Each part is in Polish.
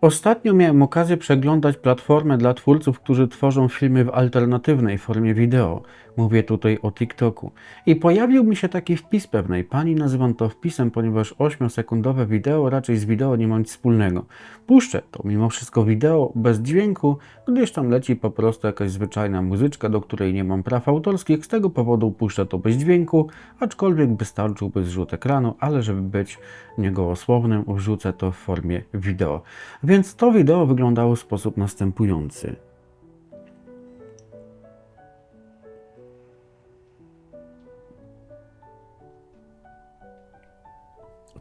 Ostatnio miałem okazję przeglądać platformę dla twórców, którzy tworzą filmy w alternatywnej formie wideo. Mówię tutaj o TikToku. I pojawił mi się taki wpis pewnej pani, nazywam to wpisem, ponieważ 8-sekundowe wideo raczej z wideo nie ma nic wspólnego. Puszczę to mimo wszystko wideo bez dźwięku, gdyż tam leci po prostu jakaś zwyczajna muzyczka, do której nie mam praw autorskich, z tego powodu puszczę to bez dźwięku, aczkolwiek wystarczyłby zrzut ekranu, ale żeby być niegołosłownym, wrzucę to w formie wideo. Więc to wideo wyglądało w sposób następujący.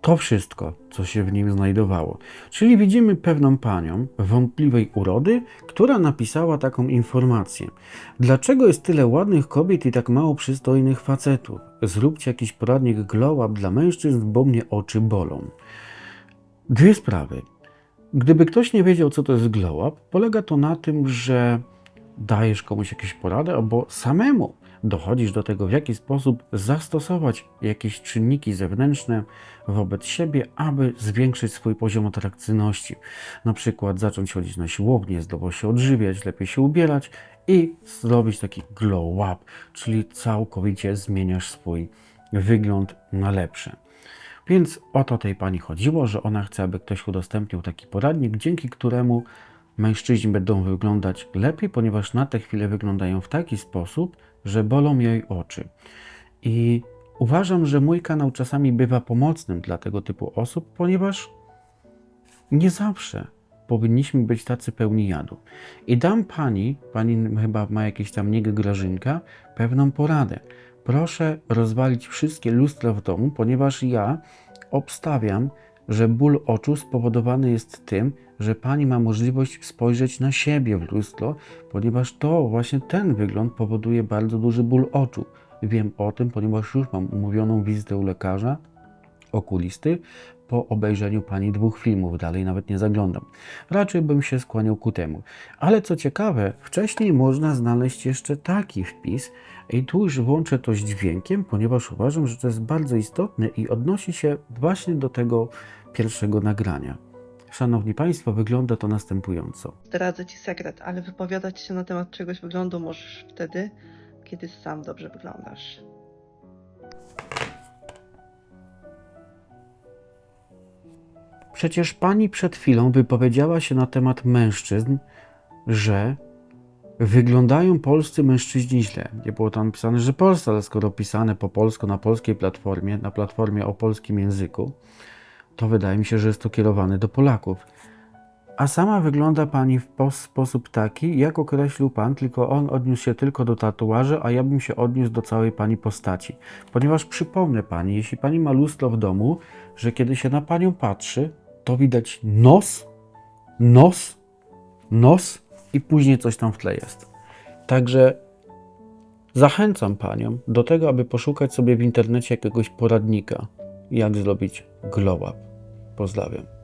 To wszystko, co się w nim znajdowało. Czyli widzimy pewną panią wątpliwej urody, która napisała taką informację. Dlaczego jest tyle ładnych kobiet i tak mało przystojnych facetów? Zróbcie jakiś poradnik glow up dla mężczyzn, bo mnie oczy bolą. Dwie sprawy. Gdyby ktoś nie wiedział, co to jest glow up, polega to na tym, że dajesz komuś jakieś porady, albo samemu dochodzisz do tego, w jaki sposób zastosować jakieś czynniki zewnętrzne wobec siebie, aby zwiększyć swój poziom atrakcyjności. Na przykład zacząć chodzić na siłownię, zdrowo się odżywiać, lepiej się ubierać i zrobić taki glow up, czyli całkowicie zmieniasz swój wygląd na lepsze. Więc o to tej pani chodziło, że ona chce, aby ktoś udostępnił taki poradnik, dzięki któremu mężczyźni będą wyglądać lepiej, ponieważ na tę chwilę wyglądają w taki sposób, że bolą jej oczy. I uważam, że mój kanał czasami bywa pomocnym dla tego typu osób, ponieważ nie zawsze powinniśmy być tacy pełni jadu. I dam pani, pani chyba ma jakieś tam nick Grażynka, pewną poradę. Proszę rozwalić wszystkie lustra w domu, ponieważ ja obstawiam, że ból oczu spowodowany jest tym, że pani ma możliwość spojrzeć na siebie w lustro, ponieważ to właśnie ten wygląd powoduje bardzo duży ból oczu. Wiem o tym, ponieważ już mam umówioną wizytę u lekarza, okulisty, po obejrzeniu pani dwóch filmów. Dalej nawet nie zaglądam. Raczej bym się skłaniał ku temu. Ale co ciekawe, wcześniej można znaleźć jeszcze taki wpis, i tu już włączę to z dźwiękiem, ponieważ uważam, że to jest bardzo istotne i odnosi się właśnie do tego pierwszego nagrania. Szanowni Państwo, wygląda to następująco. Zdradzę ci sekret, ale wypowiadać się na temat czegoś wyglądu możesz wtedy, kiedy sam dobrze wyglądasz. Przecież pani przed chwilą wypowiedziała się na temat mężczyzn, że wyglądają polscy mężczyźni źle. Nie było tam napisane, że polscy, ale skoro pisane po polsku na polskiej platformie, na platformie o polskim języku, to wydaje mi się, że jest to kierowane do Polaków. A sama wygląda pani w pos- sposób taki, jak określił pan, tylko on odniósł się tylko do tatuaży, a ja bym się odniósł do całej pani postaci. Ponieważ przypomnę pani, jeśli pani ma lustro w domu, że kiedy się na panią patrzy, to widać nos, nos, nos i później coś tam w tle jest. Także zachęcam panią do tego, aby poszukać sobie w internecie jakiegoś poradnika, jak zrobić glow up. Pozdrawiam.